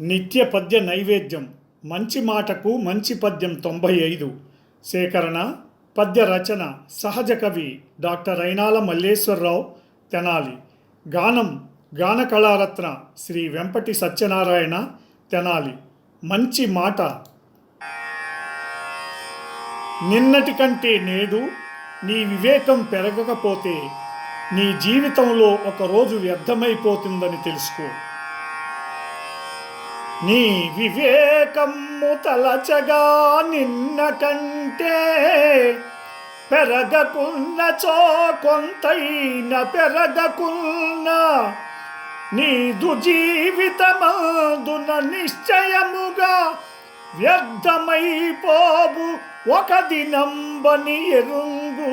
నిత్య పద్య నైవేద్యం. మంచి మాటకు మంచి పద్యం తొంభై ఐదు. సేకరణ పద్య రచన సహజ కవి డాక్టర్ అయినాల మల్లేశ్వరరావు తెనాలి. గానం గాన కళారత్న శ్రీ వెంపటి సత్యనారాయణ తెనాలి. మంచి మాట. నిన్నటి కంటే నేడు నీ వివేకం పెరగకపోతే నీ జీవితంలో ఒక రోజు వ్యర్థమైపోతుందని తెలుసుకో. నీ వివేకము తలచగా నిన్న కంటే పెరగకున్నచో కొంతైన పెరగకున్న నీదు జీవితమందున నిశ్చయముగా వ్యర్థమైపోబు ఒక దినంబని ఎరుంగు.